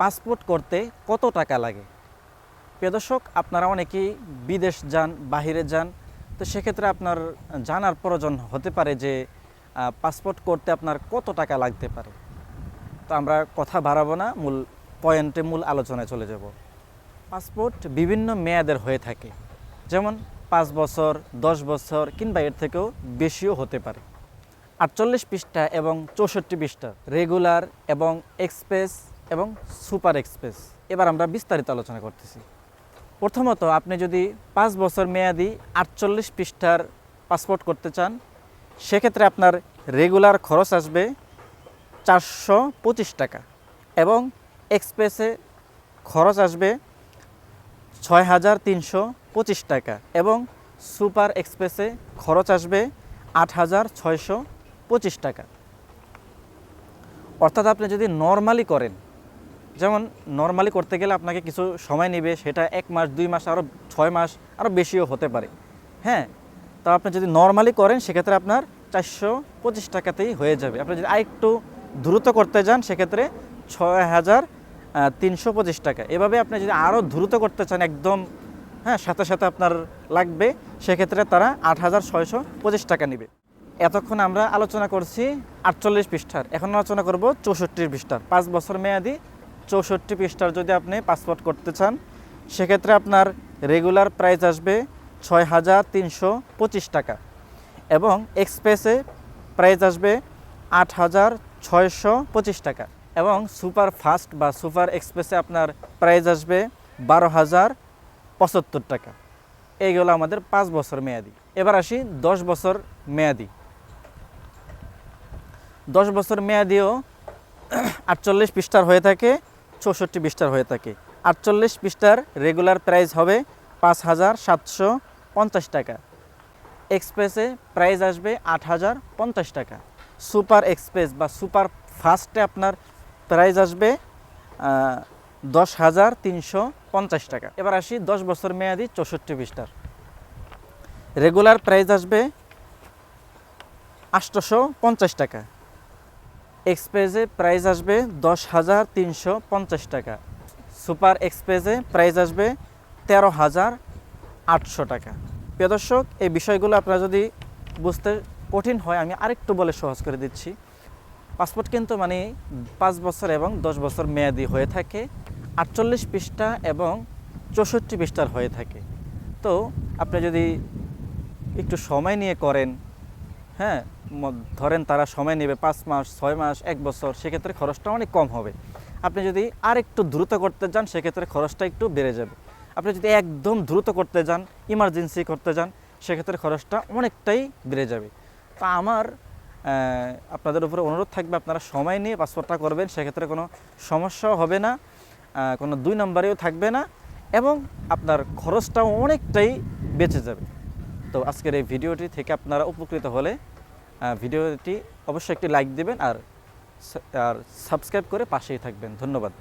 Passport করতে কত টাকা লাগে? প্রিয় দর্শক, আপনারা অনেকেই বিদেশ যান, বাহিরে যান, তো সেক্ষেত্রে আপনার জানার প্রয়োজন হতে পারে যে পাসপোর্ট করতে আপনার কত টাকা লাগতে পারে? তো আমরা কথা বাড়াবো না, মূল পয়েন্টে মূল আলোচনায় চলে যাব। পাসপোর্ট বিভিন্ন মেয়াদের হয়ে থাকে। যেমন পাঁচ বছর, দশ বছর কিংবা এর থেকেও বেশিও হতে পারে। আটচল্লিশ পৃষ্ঠা এবং চৌষট্টি পৃষ্ঠা, রেগুলার এবং এক্সপ্রেস এবং সুপার এক্সপ্রেস। এবার আমরা বিস্তারিত আলোচনা করতেছি। প্রথমত, আপনি যদি পাঁচ বছর মেয়াদি আটচল্লিশ পৃষ্ঠার পাসপোর্ট করতে চান, সেক্ষেত্রে আপনার রেগুলার খরচ আসবে চারশো পঁচিশ টাকা এবং এক্সপ্রেসে খরচ আসবে ছয় হাজার তিনশো পঁচিশ টাকা এবং সুপার এক্সপ্রেসে খরচ আসবে আট হাজার ছয়শো পঁচিশ টাকা। অর্থাৎ আপনি যদি নর্মালি করেন যেমন নর্মালি করতে গেলে আপনাকে কিছু সময় নেবে, সেটা এক মাস, দুই মাস আরও ছয় মাস আরও বেশিও হতে পারে। হ্যাঁ? তা আপনি যদি নর্মালি করেন, সেক্ষেত্রে আপনার চারশো পঁচিশ টাকাতেই হয়ে যাবে। আপনি যদি আরেকটু দ্রুত করতে যান, সেক্ষেত্রে ছয় হাজার তিনশো পঁচিশ টাকা। এভাবে আপনি যদি আরও দ্রুত করতে চান, একদম হ্যাঁ সাথে সাথে আপনার লাগবে, সেক্ষেত্রে তারা আট হাজার ছয়শো পঁচিশ টাকা নেবে। এতক্ষণ আমরা আলোচনা করছি আটচল্লিশ পৃষ্ঠার। এখন আলোচনা করব চৌষট্টি পৃষ্ঠার। পাঁচ বছর মেয়াদি চৌষট্টি পৃষ্ঠার যদি আপনি পাসপোর্ট করতে চান, সেক্ষেত্রে আপনার রেগুলার প্রাইস আসবে ছয় হাজার তিনশো পঁচিশ টাকা এবং এক্সপ্রেসে প্রাইস আসবে আট হাজার ছয়শো পঁচিশ টাকা এবং সুপার ফাস্ট বা সুপার এক্সপ্রেসে আপনার প্রাইস আসবে বারো হাজার পঁচাত্তর টাকা। এইগুলো আমাদের পাঁচ বছর মেয়াদি। এবার আসি দশ বছর মেয়াদি। দশ বছর মেয়াদিও আটচল্লিশ পৃষ্ঠার হয়ে থাকে চৌষট্টি পৃষ্ঠার হয়ে থাকে। আটচল্লিশ পৃষ্ঠার রেগুলার প্রাইস হবে পাঁচ হাজার সাতশো পঞ্চাশ টাকা। এক্সপ্রেসে প্রাইস আসবে আট হাজার পঞ্চাশ টাকা। সুপার এক্সপ্রেস বা সুপার ফাস্টে আপনার প্রাইস আসবে দশ হাজার তিনশো পঞ্চাশ টাকা। এবার আসি দশ বছর মেয়াদি চৌষট্টি পৃষ্ঠার রেগুলার প্রাইস আসবে আটশোশো পঞ্চাশ টাকা। এক্সপ্রেসে প্রাইস আসবে দশ হাজার তিনশো পঞ্চাশ টাকা। সুপার এক্সপ্রেসে প্রাইস আসবে তেরো হাজার আটশো টাকা। প্রিয় দর্শক, এই বিষয়গুলো আপনারা যদি বুঝতে কঠিন হয়, আমি আরেকটু বলে সহজ করে দিচ্ছি। পাসপোর্ট কিন্তু মানে পাঁচ বছর এবং দশ বছর মেয়াদি হয়ে থাকে, আটচল্লিশ পৃষ্ঠা এবং চৌষট্টি পৃষ্ঠার হয়ে থাকে। তো আপনি যদি একটু সময় নিয়ে করেন হ্যাঁ ধরেন তারা সময় নেবে পাঁচ মাস, ছয় মাস, এক বছর, সেক্ষেত্রে খরচটা অনেক কম হবে। আপনি যদি আর একটু দ্রুত করতে যান, সেক্ষেত্রে খরচটা একটু বেড়ে যাবে। আপনি যদি একদম দ্রুত করতে যান ইমার্জেন্সি করতে যান, সেক্ষেত্রে খরচটা অনেকটাই বেড়ে যাবে। তা আমার আপনাদের উপরে অনুরোধ থাকবে, আপনারা সময় নিয়ে পাসপোর্টটা করবেন, সেক্ষেত্রে কোনো সমস্যাও হবে না কোনো দুই নম্বরেও থাকবে না, এবং আপনার খরচটাও অনেকটাই বেঁচে যাবে। তো আজকের এই ভিডিওটি থেকে আপনারা উপকৃত হলে ভিডিওটি অবশ্যই একটি লাইক দেবেন আর আর সাবস্ক্রাইব করে পাশেই থাকবেন। ধন্যবাদ।